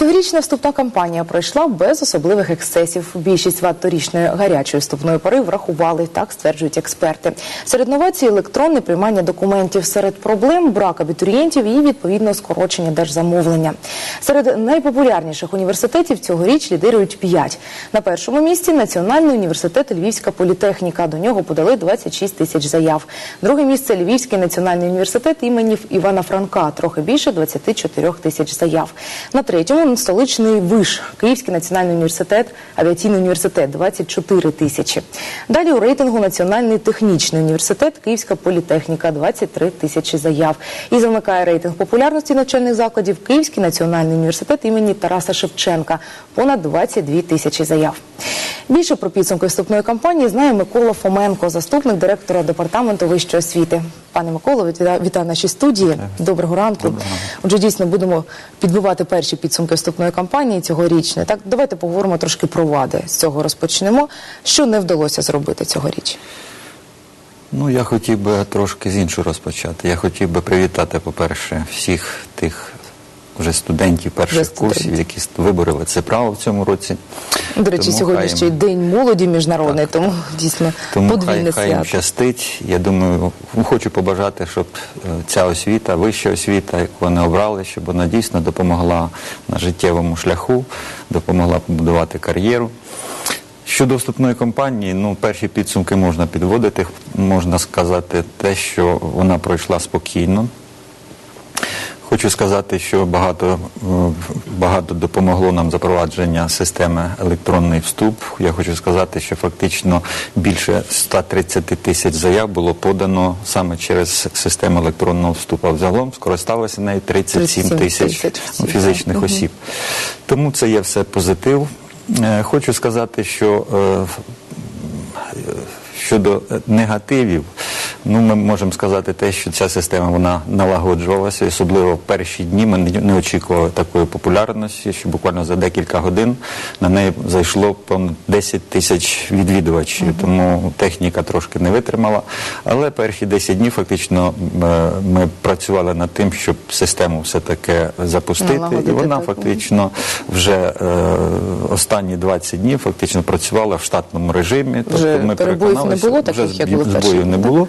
Цьогорічна вступна кампанія пройшла без особливих ексцесів. Більшість вад торічної гарячої вступної пори врахували, так стверджують експерти. Серед новацій електронне приймання документів. Серед проблем брак абітурієнтів і відповідно скорочення держзамовлення. Серед найпопулярніших університетів цьогоріч лідирують п'ять. На першому місці Національний університет Львівська політехніка. До нього подали 26 тисяч заяв. Друге місце Львівський національний університет імені Івана Франка. Трохи більше 24 тисяч заяв. На третьому столичний виш Київський національний університет, авіаційний університет 24 тисячі. Далі у рейтингу Національний технічний університет, Київська політехніка 23 тисячі заяв. І замикає рейтинг популярності навчальних закладів Київський національний університет імені Тараса Шевченка понад 22 тисячі заяв. Більше про підсумки вступної кампанії знає Микола Фоменко, заступник директора департаменту вищої освіти. Пане Миколо, вітаю, вітаю нашій студії. Доброго ранку. Отже, дійсно будемо підбивати перші підсумки вступної кампанії цьогорічної. Так, давайте поговоримо трошки про вади. З цього розпочнемо. Що не вдалося зробити цьогоріч? Ну, я хотів би трошки з іншого розпочати. Я хотів би привітати, по-перше, всіх тих вже студентів перших Вже курсів, які вибороли це право в цьому році. До речі, Тому сьогодні хай ще й день молоді міжнародний, тому дійсно Тому подвійне хай, хай їм щастить. Я думаю, хочу побажати, щоб е, ця освіта, вища освіта, яку вони обрали, щоб вона дійсно допомогла на життєвому шляху, допомогла побудувати кар'єру. Щодо вступної кампанії, ну перші підсумки можна підводити. Можна сказати те, що вона пройшла спокійно. Хочу сказати, що багато, е, багато допомогло нам запровадження системи електронний вступ. Я хочу сказати, що фактично більше 130 тисяч заяв було подано саме через систему електронного вступу. А Взагалом скористалося нею 37 37 тисяч фізичних осіб. Тому це є все позитив. Е, Хочу сказати, що е, щодо негативів, ну ми можемо сказати те, що ця система вона налагоджувалася, і особливо в перші дні ми не не очікували такої популярності, що буквально за декілька годин на неї зайшло понад 10 тисяч відвідувачів. Тому техніка трошки не витримала. Але перші 10 днів фактично е, ми працювали над тим, щоб систему все таки запустити, і вона так. фактично вже е, останні 20 днів фактично працювала в штатному режимі. Тобто Вже не переконалися- було таких, вже збоїв не було.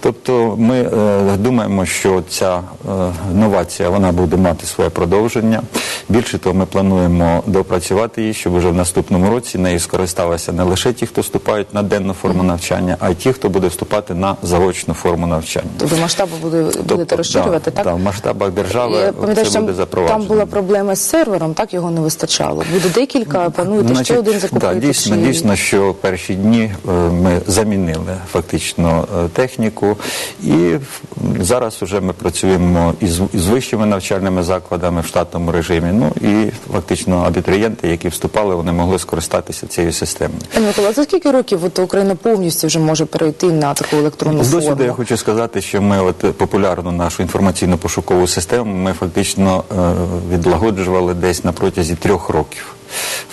Тобто ми е, думаємо, що ця е, новація вона буде мати своє продовження. Більше того, ми плануємо допрацювати її, щоб вже в наступному році нею скористалися не лише ті, хто вступають на денну форму навчання, а й ті, хто буде вступати на заочну форму навчання. Тобто масштабу буде, будете розширювати, да, так? да, в масштабах держави Я пам'ятаю, це буде запроваджено. там була проблема з сервером, так його не вистачало. Буде декілька, плануєте ще один закупити? Да, дійсно, чи- дійсно, що перші дні е, ми замінили фактично е, і зараз вже ми працюємо із, із вищими навчальними закладами в штатному режимі. Ну і фактично абітурієнти, які вступали, вони могли скористатися цією системою. Пане Микола, за скільки років от Україна повністю вже може перейти на таку електронну досвіду форму? я хочу сказати, що ми от популярну нашу інформаційно-пошукову систему ми фактично е, відлагоджували десь на протязі трьох років.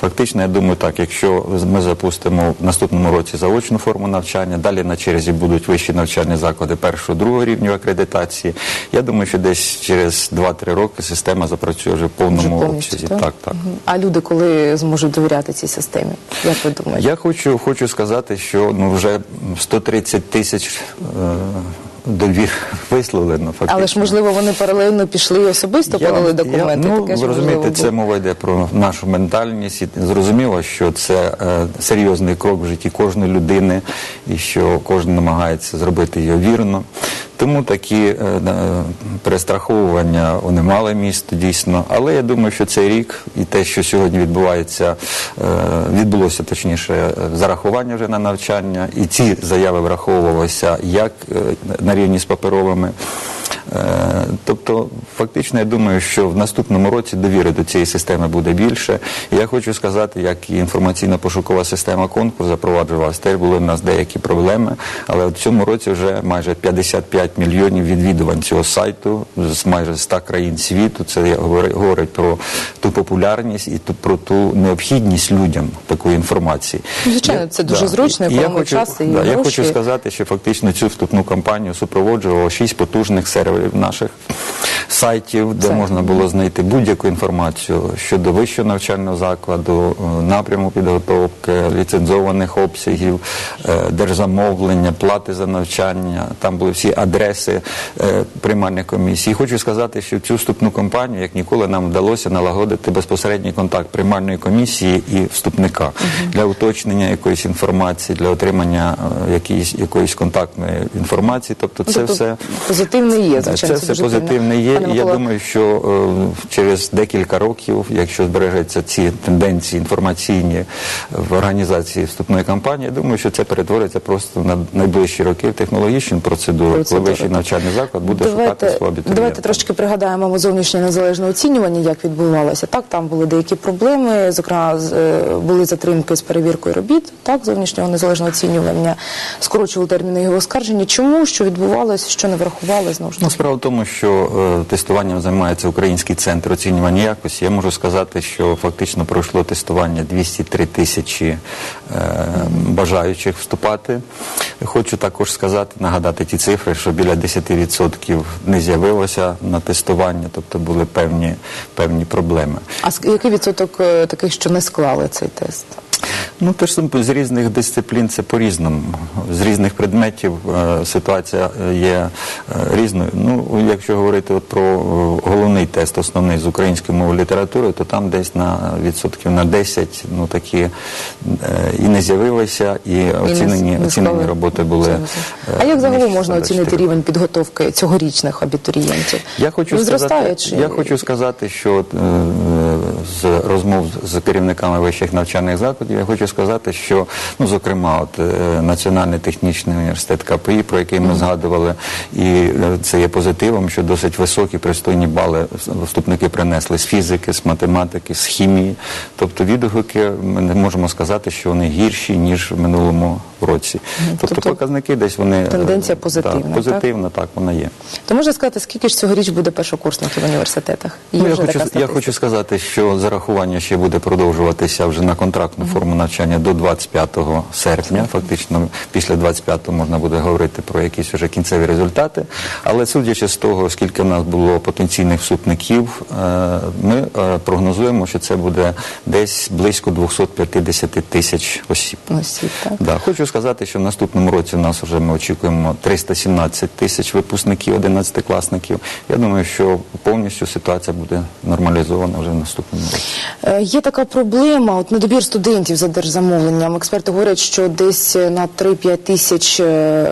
Фактично, я думаю, так, якщо ми запустимо в наступному році заочну форму навчання, далі на черзі будуть вищі навчальні заклади першого другого рівню акредитації. Я думаю, що десь через 2-3 роки система запрацює вже в повному повністю, обсязі. так? Так, так. А люди коли зможуть довіряти цій системі? Як ви думаєте? Я хочу, хочу сказати, що ну вже 130 тисяч е, довір висловлено. Фактично. Але ж можливо вони паралельно пішли і особисто Я- подали я- документи. ну, таке ж ви розумієте, це було. мова йде про нашу ментальність. І зрозуміло, що це е, серйозний крок в житті кожної людини, і що кожен намагається зробити його вірно. Тому такі е, перестраховування вони мали місто дійсно. Але я думаю, що цей рік і те, що сьогодні відбувається, е, відбулося точніше е, зарахування вже на навчання, і ці заяви враховувалися як на рівні з паперовими. Е, Тобто, фактично, я думаю, що в наступному році довіри до цієї системи буде більше. Я хочу сказати, як і інформаційно-пошукова система конкурс запроваджувалася, теж були в нас деякі проблеми, але в цьому році вже майже 55 мільйонів відвідувань цього сайту з майже 100 країн світу. Це говорить про ту популярність і ту про ту необхідність людям такої інформації. Звичайно, це дуже зручно, І я хочу, час і да, я хочу сказати, що фактично цю вступну кампанію супроводжувало шість потужних серверів наших сайтів, де Це. можна було знайти будь-яку інформацію щодо вищого навчального закладу, е, напряму підготовки, ліцензованих обсягів, е, держзамовлення, плати за навчання. Там були всі адреси е, приймальних комісій. І хочу сказати, що цю вступну кампанію, як ніколи, нам вдалося налагодити безпосередній контакт приймальної комісії і вступника для уточнення якоїсь інформації, для отримання якоїсь, якоїсь контактної інформації. Тобто, це Тобто все позитивне є, звичайно, це все позитивне є. Пане І я думаю, що е, через декілька років, якщо збережеться ці тенденції інформаційні в організації вступної кампанії, я думаю, що це перетвориться просто на найближчі роки в технологічну процедуру, коли вищий навчальний заклад буде шукати давайте, свого абітурієнта. давайте трошки пригадаємо зовнішнє незалежне оцінювання, як відбувалося. Так, там були деякі проблеми, зокрема, е, були затримки з перевіркою робіт, так, зовнішнього незалежного оцінювання, скорочували терміни його оскарження. Чому, що відбувалося, що не врахували, знову ж таки? Справа в тому, що е, тестуванням займається Український центр оцінювання якості. Я можу сказати, що фактично пройшло тестування 203 тисячі е, бажаючих вступати. Хочу також сказати, нагадати ті цифри, що біля 10% не з'явилося на тестування, тобто були певні, певні проблеми. А який відсоток е, таких, що не склали цей тест? Ну, теж з різних дисциплін це по-різному. З різних предметів е, ситуація е, є е, різною. Ну, якщо говорити от про головний тест, основний з української мови літератури, то там десь на відсотків на 10 ну, такі е, і не з'явилися, і І оцінені, не- не оцінені роботи були. А як загалом можна оцінити рівень підготовки цьогорічних абітурієнтів? Я хочу, Він зростає сказати, чи я хочу сказати, що з розмов з керівниками вищих навчальних закладів, я хочу сказати, що, ну, зокрема, от, е, Національний технічний університет КПІ, про який ми згадували, і е, це є позитивом, що досить високі пристойні бали вступники принесли з фізики, з математики, з хімії. Тобто відгуки ми не можемо сказати, що вони гірші, ніж в минулому році. Тобто, тобто показники десь вони... е, тенденція позитивна, так? позитивна, так, вона є. То можна сказати, скільки ж цьогоріч буде першокурсників в університетах? Є Ну, я, хочу, я хочу сказати, що зарахування ще буде продовжуватися вже на контрактну форму навчання до 25 серпня. Фактично, після 25-го можна буде говорити про якісь вже кінцеві результати. Але судячи з того, скільки в нас було потенційних вступників, е, ми е, прогнозуємо, що це буде десь близько 250 тисяч осіб. Осіб, так. Да, хочу сказати, що в наступному році в нас вже ми очікуємо 317 тисяч випускників, 11-класників. Я думаю, що повністю ситуація буде нормалізована вже в наступному Є така проблема, от недобір студентів за держзамовленням. Експерти говорять, що десь на 3-5 тисяч е,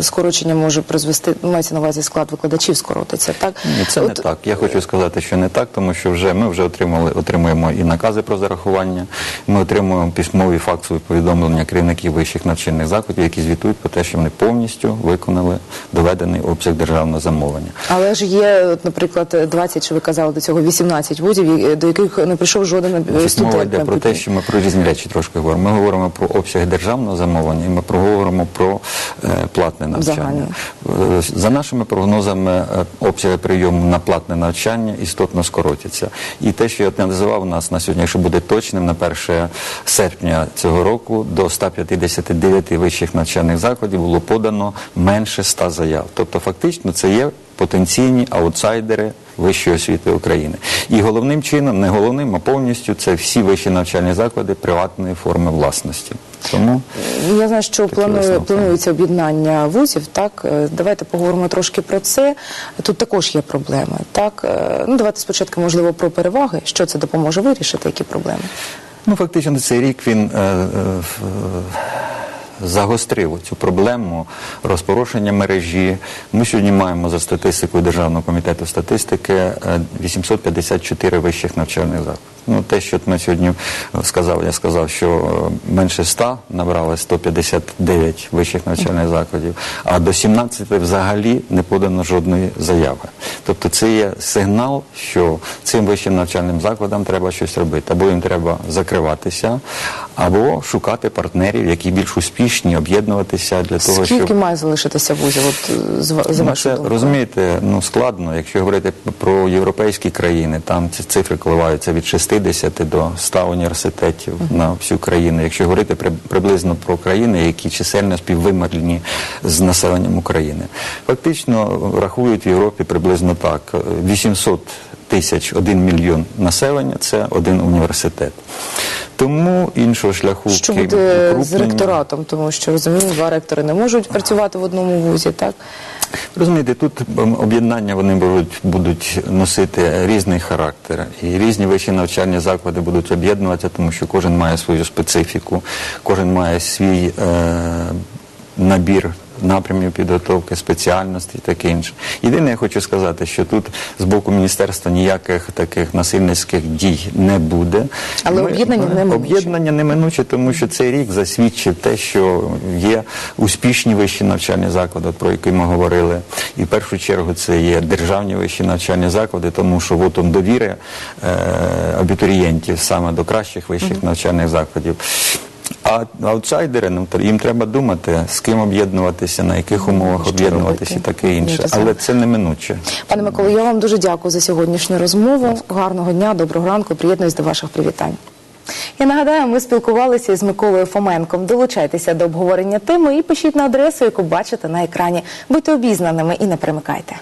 скорочення може призвести, ну, мається на увазі склад викладачів скоротиться, так? Ні, це не так. Я хочу сказати, що не так, тому що вже ми вже отримали, отримуємо і накази про зарахування. Ми отримуємо письмові факсові повідомлення керівників вищих навчальних закладів, які звітують про те, що вони повністю виконали доведений обсяг державного замовлення. Але ж є, от, наприклад, 20, що ви казали до цього, 18 вузів, і- до яких не прийшов жоден е, студент. мова йде про те, що ми про різні речі трошки говоримо. Ми говоримо про обсяг державного замовлення, і ми проговоримо про е, платне навчання. Е, За нашими прогнозами, е, обсяги прийому на платне навчання істотно скоротяться. І те, що я називав у нас на сьогодні, якщо буде точним, на 1 серпня цього року до 159 вищих навчальних закладів було подано менше 100 заяв. Тобто, фактично, це є потенційні аутсайдери вищої освіти України. І головним чином, не головним, а повністю це всі вищі навчальні заклади приватної форми власності. Тому Я знаю, що планує, планується об'єднання вузів. Так, Е, давайте поговоримо трошки про це. Тут також є проблеми. Так, Е, ну давайте спочатку, можливо, про переваги. Що це допоможе вирішити, які проблеми? ну фактично цей рік він. Е, е, Загострив цю проблему розпорошення мережі. Ми сьогодні маємо за статистикою Державного комітету статистики е, 854 вищих навчальних закладів. Ну, те, що ми сьогодні е, сказав, я сказав, що е, менше 100 набрали 159 вищих навчальних закладів, а до 17 взагалі не подано жодної заяви. Тобто це є сигнал, що цим вищим навчальним закладам треба щось робити. Або їм треба закриватися, або шукати партнерів, які більш успішні об'єднуватися для того, Скільки щоб має залишитися вузів, от, е, з, Ну, це думкою? розумієте, ну складно. Якщо говорити про європейські країни, там ці цифри коливаються від 60 до 100 університетів на всю країну. Якщо говорити при- приблизно про країни, які чисельно співвимерлені з населенням України, фактично рахують в Європі приблизно так: е, 800 тисяч, 1 мільйон населення це один університет. Тому іншого шляху Що буде з ректоратом, тому що розумію, два ректори не можуть працювати в одному вузі, так? Розумієте, тут об'єднання вони будуть, будуть носити різний характер, і різні вищі навчальні заклади будуть об'єднуватися, тому що кожен має свою специфіку, кожен має свій е, набір напрямів підготовки, спеціальності і таке інше. Єдине, я хочу сказати, що тут з боку міністерства ніяких таких насильницьких дій не буде. Але об'єднання неминуче. Об'єднання неминуче, тому що цей рік засвідчив те, що є успішні вищі навчальні заклади, про які ми говорили. І в першу чергу це є державні вищі навчальні заклади, тому що вотом довіри е, абітурієнтів саме до кращих вищих навчальних закладів. А аутсайдери, ну, їм треба думати, з ким об'єднуватися, на яких умовах що об'єднуватися і таке інше. Але це неминуче. Пане Миколо, я вам дуже дякую за сьогоднішню розмову. Гарного дня, доброго ранку. Приєднуюсь до ваших привітань. Я нагадаю, ми спілкувалися з Миколою Фоменком. Долучайтеся до обговорення теми і пишіть на адресу, яку бачите на екрані. Будьте обізнаними і не примикайте.